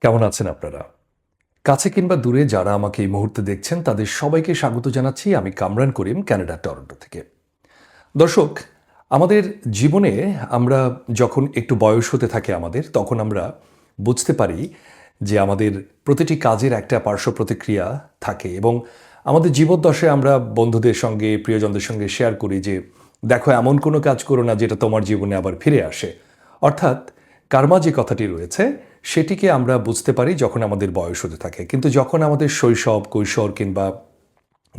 কেমন আছেন আপনারা? কাছে কিংবা দূরে যারা আমাকে এই মুহূর্তে দেখছেন, তাদের সবাইকে স্বাগত জানাচ্ছি আমি কামরান করিম, ক্যানাডা, টরন্টো থেকে। দর্শক, আমাদের জীবনে আমরা যখন একটু বয়স হতে থাকে আমাদের, তখন আমরা বুঝতে পারি যে আমাদের প্রতিটি কাজের একটা পার্শ্ব প্রতিক্রিয়া থাকে এবং আমাদের জীবদ্দশায় আমরা বন্ধুদের সঙ্গে, প্রিয়জনদের সঙ্গে শেয়ার করি যে, দেখো, এমন কোনো কাজ করো না যেটা তোমার জীবনে আবার ফিরে আসে। অর্থাৎ কার্মা যে কথাটি রয়েছে? সেটিকে আমরা বুঝতে পারি যখন আমাদের বয়স হতে থাকে। কিন্তু যখন আমাদের শৈশব, কৈশোর কিংবা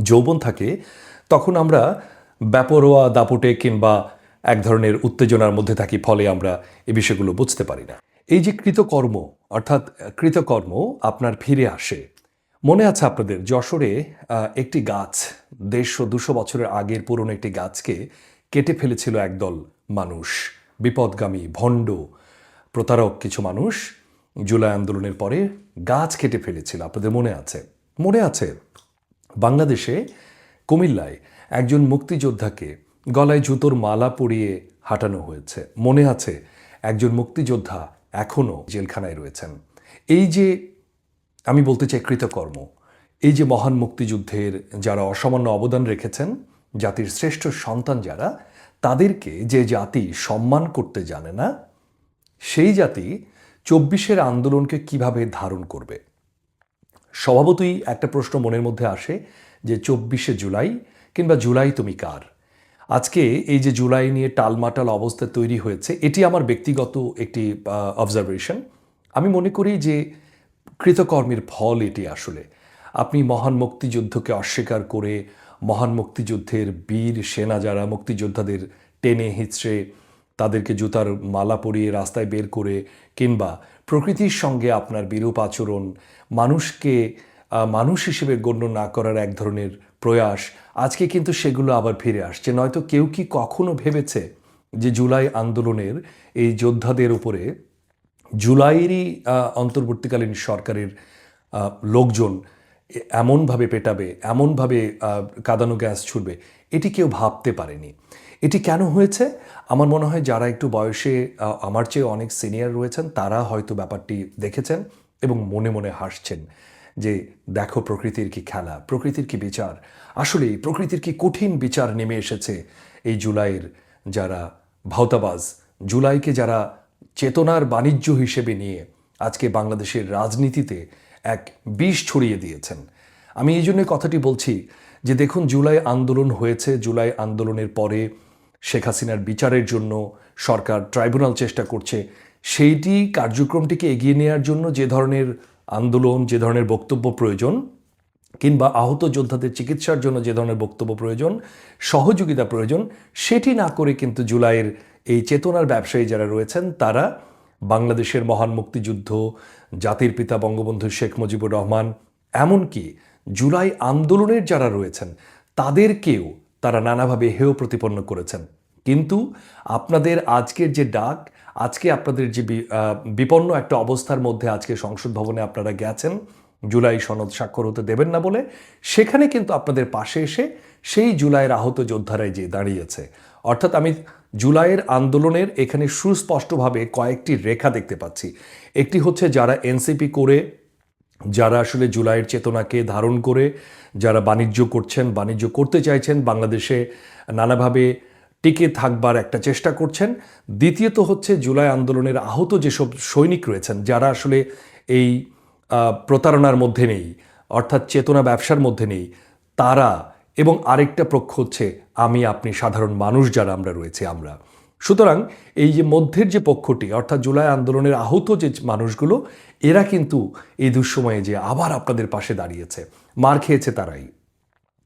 যৌবন থাকে, তখন আমরা ব্যাপরোয়া দাপুটে কিংবা এক ধরনের উত্তেজনার মধ্যে থাকি, ফলে আমরা এই বিষয়গুলো বুঝতে পারি না। এই যে কৃতকর্ম, অর্থাৎ কৃতকর্ম আপনার ফিরে আসে। মনে আছে আপনাদের, যশোরে একটি গাছ, দেড়শো, দুশো বছরের আগের পুরনো একটি গাছকে কেটে ফেলেছিল একদল মানুষ। বিপদগামী, ভণ্ড, প্রতারক কিছু মানুষ। জুলাই আন্দোলনের পরে গাছ কেটে ফেলেছিল, আপনাদের মনে আছে? মনে আছে। বাংলাদেশে কুমিল্লায় একজন মুক্তিযোদ্ধাকে গলায় জুতোর মালা পরিয়ে হাঁটানো হয়েছে। মনে আছে, একজন মুক্তিযোদ্ধা এখনও জেলখানায় রয়েছেন। এই যে, আমি বলতে চাই কৃতকর্ম, এই যে মহান মুক্তিযুদ্ধের যারা অসামান্য অবদান রেখেছেন, জাতির শ্রেষ্ঠ সন্তান যারা, তাদেরকে যে জাতি সম্মান করতে জানে না, সেই জাতি চব্বিশের আন্দোলনকে কীভাবে ধারণ করবে? স্বভাবতই একটা প্রশ্ন মনের মধ্যে আসে যে চব্বিশে জুলাই কিংবা জুলাই তুমি কার? আজকে এই যে জুলাই নিয়ে টালমাটাল অবস্থা তৈরি হয়েছে, এটি আমার ব্যক্তিগত একটি অবজারভেশন আমি মনে করি যে কৃতকর্মের ফল এটি আসলে। আপনি মহান মুক্তিযুদ্ধকে অস্বীকার করে, মহান মুক্তিযুদ্ধের বীর সেনা যারা মুক্তিযোদ্ধাদের টেনে হিচড়ে তাদেরকে জুতার মালা পরিয়ে রাস্তায় বের করে কিংবা প্রকৃতির সঙ্গে আপনার বিরূপ আচরণ, মানুষকে মানুষ হিসেবে গণ্য না করার এক ধরনের প্রয়াস, আজকে কিন্তু সেগুলো আবার ফিরে আসছে। নয়তো কেউ কি কখনো ভেবেছে যে জুলাই আন্দোলনের এই যোদ্ধাদের উপরে জুলাইয়েরই অন্তর্বর্তীকালীন সরকারের লোকজন এমনভাবে পেটাবে, এমনভাবে কাঁদানো গ্যাস ছুটবে এটি কেউ ভাবতে পারেনি। এটি কেন হয়েছে? আমার মনে হয় যারা একটু বয়সে আমার চেয়ে অনেক সিনিয়র রয়েছেন, তারা হয়তো ব্যাপারটি দেখেছেন এবং মনে মনে হাসছেন যে, দেখো প্রকৃতির কি খেলা, প্রকৃতির কি বিচার। আসলে প্রকৃতির কি কঠিন বিচার নেমে এসেছে? এই জুলাইয়ের যারা ভাওতাবাজ, জুলাইকে যারা চেতনার বাণিজ্য হিসেবে নিয়ে আজকে বাংলাদেশের রাজনীতিতে এক বিষ ছড়িয়ে দিয়েছেন। আমি এই জন্য কথাটি বলছি যে দেখুন, জুলাই আন্দোলন হয়েছে। জুলাই আন্দোলনের পরে শেখ হাসিনার বিচারের জন্য সরকার ট্রাইব্যুনাল চেষ্টা করছে। সেইটি কার্যক্রমটিকে এগিয়ে নেওয়ার জন্য যে ধরনের আন্দোলন, যে ধরনের বক্তব্য প্রয়োজন, কিংবা আহত যোদ্ধাদের চিকিৎসার জন্য যে ধরনের বক্তব্য প্রয়োজন, সহযোগিতা প্রয়োজন, সেটি না করে কিন্তু জুলাইয়ের এই চেতনার ব্যবসায়ী যারা রয়েছেন, তারা বাংলাদেশের মহান মুক্তিযুদ্ধ জাতির পিতা বঙ্গবন্ধু শেখ মুজিবুর রহমান, এমনকি জুলাই আন্দোলনের যারা রয়েছেন, তাদেরকেও তারা নানাভাবে হেয় প্রতিপন্ন করেছেন। কিন্তু আপনাদের আজকের যে ডাক, আজকে আপনাদের যে বিপন্ন একটা অবস্থার মধ্যে আজকে সংসদ ভবনে আপনারা গেছেন, জুলাই সনদ স্বাক্ষর হতে দেবেন না বলে, সেখানে কিন্তু আপনাদের পাশে এসে সেই জুলাইয়ের আহত যোদ্ধারাই যে দাঁড়িয়েছে। অর্থাৎ আমি জুলাইয়ের আন্দোলনের এখানে সুস্পষ্টভাবে কয়েকটি রেখা দেখতে পাচ্ছি। একটি হচ্ছে যারা এনসিপি করে, যারা আসলে জুলাইয়ের চেতনাকে ধারণ করে, যারা বাণিজ্য করছেন, বাণিজ্য করতে চাইছেন, বাংলাদেশে নানাভাবে টিকে থাকবার একটা চেষ্টা করছেন। দ্বিতীয়ত হচ্ছে জুলাই আন্দোলনের আহত যেসব সৈনিক রয়েছেন, যারা আসলে এই প্রতারণার মধ্যে নেই, অর্থাৎ চেতনা ব্যবসার মধ্যে নেই, তারা এবং আরেকটা পক্ষ হচ্ছে, আমি, আপনি সাধারণ মানুষ যারা আমরা রয়েছে, আমরা। সুতরাং এই যে মধ্যের যে পক্ষটি, অর্থাৎ জুলাই আন্দোলনের আহত যে মানুষগুলো, এরা কিন্তু এই দুঃসময়ে যে আবার আপনাদের পাশে দাঁড়িয়েছে, মার খেয়েছে তারাই।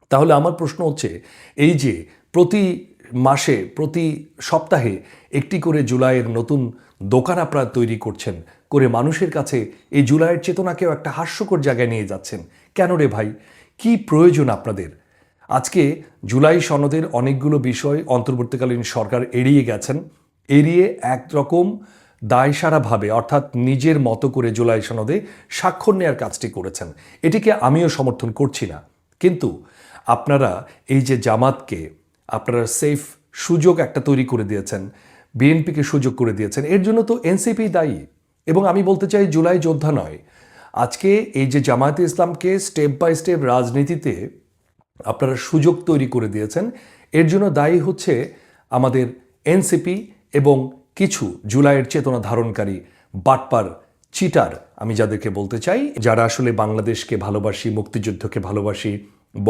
তাহলে আমার প্রশ্ন হচ্ছে, এই যে প্রতি মাসে, প্রতি সপ্তাহে একটি করে জুলাইয়ের নতুন দোকান আপনারা তৈরি করছেন, করে মানুষের কাছে এই জুলাইয়ের চেতনাকেও একটা হাস্যকর জায়গায় নিয়ে যাচ্ছেন, কেন রে ভাই? কি প্রয়োজন আপনাদের? আজকে জুলাই সনদের অনেকগুলো বিষয় অন্তর্বর্তীকালীন সরকার এড়িয়ে গেছেন। এড়িয়ে একরকম দায়সারাভাবে, অর্থাৎ নিজের মতো করে জুলাই সনদে স্বাক্ষর নেওয়ার কাজটি করেছেন। এটিকে আমিও সমর্থন করছি না। কিন্তু আপনারা এই যে জামাতকে, আপনারা সেফ সুযোগ একটা তৈরি করে দিয়েছেন, বিএনপিকে সুযোগ করে দিয়েছেন, এর জন্য তো এনসিপি দায়ী। এবং আমি বলতে চাই, জুলাই যোদ্ধা নয়। আজকে এই যে জামায়াতে ইসলামকে স্টেপ বাই স্টেপ রাজনীতিতে আপনারা সুযোগ তৈরি করে দিয়েছেন। এর জন্য দায়ী হচ্ছে আমাদের এনসিপি এবং কিছু জুলাইয়ের চেতনা ধারণকারী বাটপার চিটার। আমি যাদেরকে বলতে চাই, যারা আসলে বাংলাদেশকে ভালোবাসি, মুক্তিযুদ্ধকে ভালোবাসি,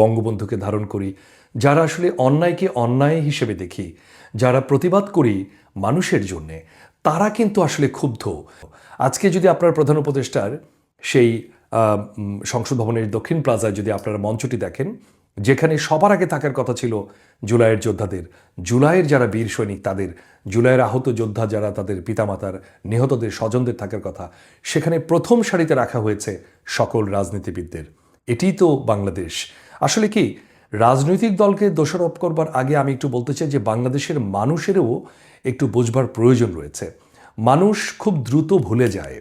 বঙ্গবন্ধুকে ধারণ করি, যারা আসলে অন্যায়কে অন্যায় হিসেবে দেখি, যারা প্রতিবাদ করি মানুষের জন্যে, তারা কিন্তু আসলে ক্ষুব্ধ। আজকে যদি আপনার প্রধান উপদেষ্টার সেই সংসদ ভবনের দক্ষিণ প্লাজায় যদি আপনারা মঞ্চটি দেখেন যেখানে সবার আগে থাকার কথা ছিল জুলাইয়ের যোদ্ধাদের। জুলাইয়ের যারা বীর সৈনিক, তাদের, জুলাইয়ের আহত যোদ্ধা যারা তাদের পিতামাতার, নিহতদের স্বজনদের থাকার কথা, সেখানে প্রথম সারিতে রাখা হয়েছে সকল রাজনীতিবিদদের। এটিই তো বাংলাদেশ। আসলে কি, রাজনৈতিক দলকে দোষারোপ করবার আগে আমি একটু বলতে চাই যে বাংলাদেশের মানুষেরও একটু বোঝবার প্রয়োজন রয়েছে। মানুষ খুব দ্রুত ভুলে যায়।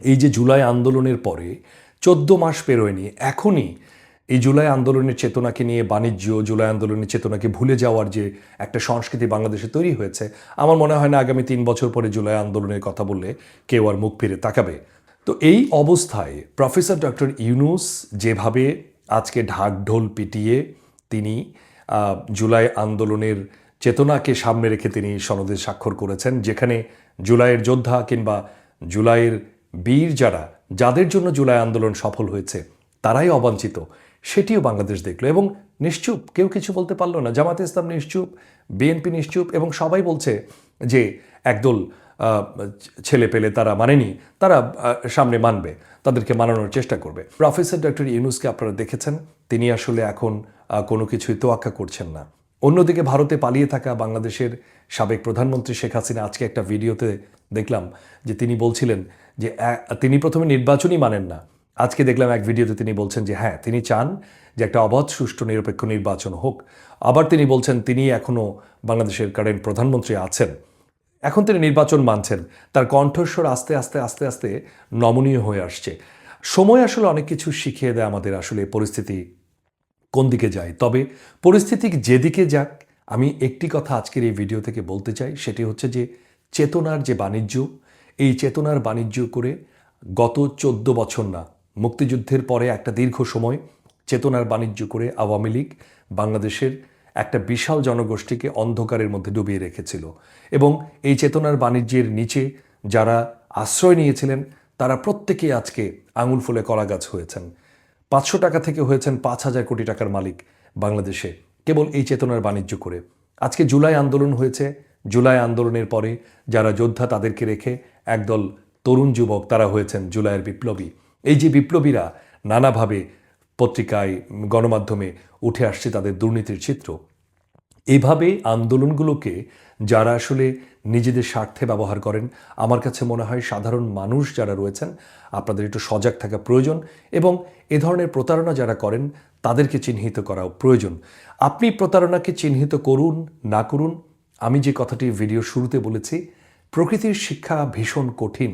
এই যে জুলাই আন্দোলনের পরে চোদ্দ মাস পেরোয়নি, এখনই এই জুলাই আন্দোলনের চেতনাকে নিয়ে বাণিজ্য, জুলাই আন্দোলনের চেতনাকে ভুলে যাওয়ার যে একটা সংস্কৃতি বাংলাদেশে তৈরি হয়েছে, আমার মনে হয় না আগামী তিন বছর পরে জুলাই আন্দোলনের কথা বললে কেউ আর মুখ ফিরে তাকাবে। তো এই অবস্থায় প্রফেসর ডক্টর ইউনুস যেভাবে আজকে ঢাক ঢোল পিটিয়ে তিনি জুলাই আন্দোলনের চেতনাকে সামনে রেখে তিনি সনদে স্বাক্ষর করেছেন, যেখানে জুলাইয়ের যোদ্ধা কিংবা জুলাইয়ের বীর যারা, যাদের জন্য জুলাই আন্দোলন সফল হয়েছে তারাই অবাঞ্ছিত, সেটিও বাংলাদেশ দেখল এবং নিশ্চুপ, কেউ কিছু বলতে পারল না। জামাতে ইসলাম নিশ্চুপ বিএনপি নিশ্চুপ এবং সবাই বলছে যে একদল ছেলে পেলে তারা মানেনি, তারা সামনে মানবে, তাদেরকে মানানোর চেষ্টা করবে। প্রফেসর ডক্টর ইউনুসকে আপনারা দেখেছেন, তিনি আসলে এখন কোনো কিছুই তোয়াক্কা করছেন না। অন্যদিকে ভারতে পালিয়ে থাকা বাংলাদেশের সাবেক প্রধানমন্ত্রী শেখ হাসিনা আজকে একটা ভিডিওতে দেখলাম যে তিনি বলছিলেন যে তিনি প্রথমে নির্বাচনই মানেন না আজকে দেখলাম এক ভিডিওতে তিনি বলছেন যে হ্যাঁ তিনি চান যে একটা অবাধ, সুষ্ঠু, নিরপেক্ষ নির্বাচন হোক। আবার তিনি বলছেন তিনি এখনও বাংলাদেশের কারেন্ট প্রধানমন্ত্রী আছেন। এখন তিনি নির্বাচন মানছেন। তার কণ্ঠস্বর আস্তে আস্তে আস্তে আস্তে নমনীয় হয়ে আসছে। সময় আসলে অনেক কিছু শিখিয়ে দেয় আমাদের আসলে পরিস্থিতি কোন দিকে যায়। তবে পরিস্থিতি যেদিকে যাক, আমি একটি কথা আজকের এই ভিডিও থেকে বলতে চাই, সেটি হচ্ছে যে, চেতনার যে বাণিজ্য, এই চেতনার বাণিজ্য করে গত চোদ্দ বছর না মুক্তিযুদ্ধের পরে একটা দীর্ঘ সময় চেতনার বাণিজ্য করে আওয়ামী লীগ বাংলাদেশের একটা বিশাল জনগোষ্ঠীকে অন্ধকারের মধ্যে ডুবিয়ে রেখেছিল। এবং এই চেতনার বাণিজ্যের নিচে যারা আশ্রয় নিয়েছিলেন, তারা প্রত্যেকেই আজকে আঙুল ফুলে কলা গাছ হয়েছেন। পাঁচশো টাকা থেকে হয়েছেন পাঁচ হাজার কোটি টাকার মালিক বাংলাদেশে কেবল এই চেতনার বাণিজ্য করে। আজকে জুলাই আন্দোলন হয়েছে। জুলাই আন্দোলনের পরে যারা যোদ্ধা তাদেরকে রেখে একদল তরুণ যুবক তারা হয়েছেন জুলাইয়ের বিপ্লবী। এই যে বিপ্লবীরা নানাভাবে পত্রিকায়, গণমাধ্যমে উঠে আসছে তাদের দুর্নীতির চিত্র এইভাবে আন্দোলনগুলোকে যারা আসলে নিজেদের স্বার্থে ব্যবহার করেন, আমার কাছে মনে হয় সাধারণ মানুষ যারা রয়েছেন, আপনাদের একটু সজাগ থাকা প্রয়োজন এবং এ ধরনের প্রতারণা যারা করেন, তাদেরকে চিহ্নিত করাও প্রয়োজন। আপনি প্রতারণাকে চিহ্নিত করুন, না করুন, আমি যে কথাটি ভিডিও শুরুতে বলেছি, প্রকৃতির শিক্ষা ভীষণ কঠিন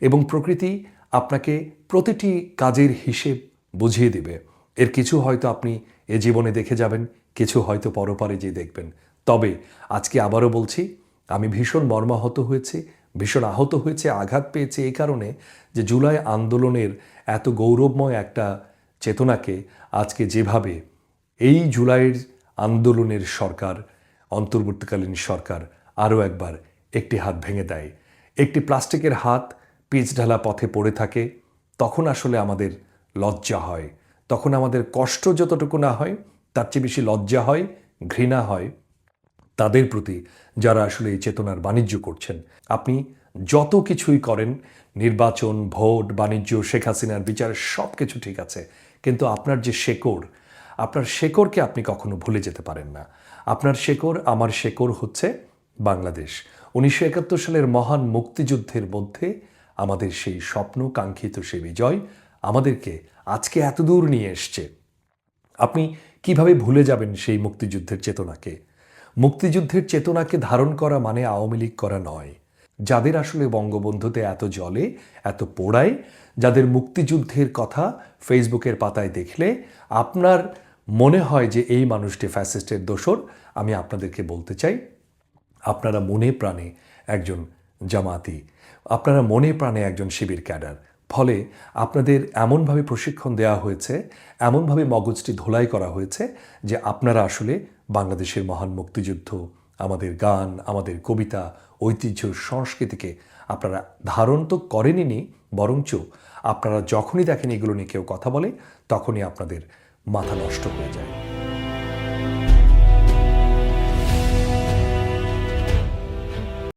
এবং প্রকৃতি আপনাকে প্রতিটি কাজের হিসেব বুঝিয়ে দিবে। এর কিছু হয়তো আপনি এ জীবনে দেখে যাবেন, কিছু হয়তো পরপারে যে দেখবেন। তবে আজকে আবারও বলছি, আমি ভীষণ মর্মাহত হয়েছি, ভীষণ আহত হয়েছে, আঘাত পেয়েছে এই কারণে যে জুলাই আন্দোলনের এত গৌরবময় একটা চেতনাকে আজকে যেভাবে এই জুলাইয়ের আন্দোলনের সরকার, অন্তর্বর্তীকালীন সরকার আরও একবার একটি হাত ভেঙে দেয়। একটি প্লাস্টিকের হাত পিচ ঢালা পথে পড়ে থাকে, তখন আসলে আমাদের লজ্জা হয়। তখন আমাদের কষ্ট যতটুকু না হয়, তার চেয়ে বেশি লজ্জা হয়, ঘৃণা হয় তাদের প্রতি, যারা আসলে এই চেতনার বাণিজ্য করছেন। আপনি যত কিছুই করেন, নির্বাচন, ভোট, বাণিজ্য, শেখ হাসিনার বিচার সব কিছু ঠিক আছে। কিন্তু আপনার যে শেকড়, আপনার শেকড়কে আপনি কখনো ভুলে যেতে পারেন না। আপনার শেকড়, আমার শেকড় হচ্ছে বাংলাদেশ। উনিশশো একাত্তর সালের মহান মুক্তিযুদ্ধের মধ্যে আমাদের সেই স্বপ্ন কাঙ্ক্ষিত সেই বিজয় আমাদেরকে আজকে এত দূর নিয়ে এসছে। আপনি কীভাবে ভুলে যাবেন সেই মুক্তিযুদ্ধের চেতনাকে? মুক্তিযুদ্ধের চেতনাকে ধারণ করা মানে আওয়ামী লীগ করা নয়। যাদের আসলে বঙ্গবন্ধুতে এত জলে, এত পোড়ায়, যাদের মুক্তিযুদ্ধের কথা ফেসবুকের পাতায় দেখলে আপনার মনে হয় যে এই মানুষটি ফ্যাসিস্টের দোষর, আমি আপনাদেরকে বলতে চাই, আপনারা মনে প্রাণে একজন জামাতি আপনারা মনে প্রাণে একজন শিবির ক্যাডার। ফলে আপনাদের এমনভাবে প্রশিক্ষণ দেওয়া হয়েছে, এমনভাবে মগজটি ধোলাই করা হয়েছে যে আপনারা আসলে বাংলাদেশের মহান মুক্তিযুদ্ধ, আমাদের গান, আমাদের কবিতা, ঐতিহ্য, সংস্কৃতিকে আপনারা ধারণ তো করেনই বরঞ্চ আপনারা যখনই দেখেন এগুলো নিয়ে কেউ কথা বলে, তখনই আপনাদের মাথা নষ্ট হয়ে যায়।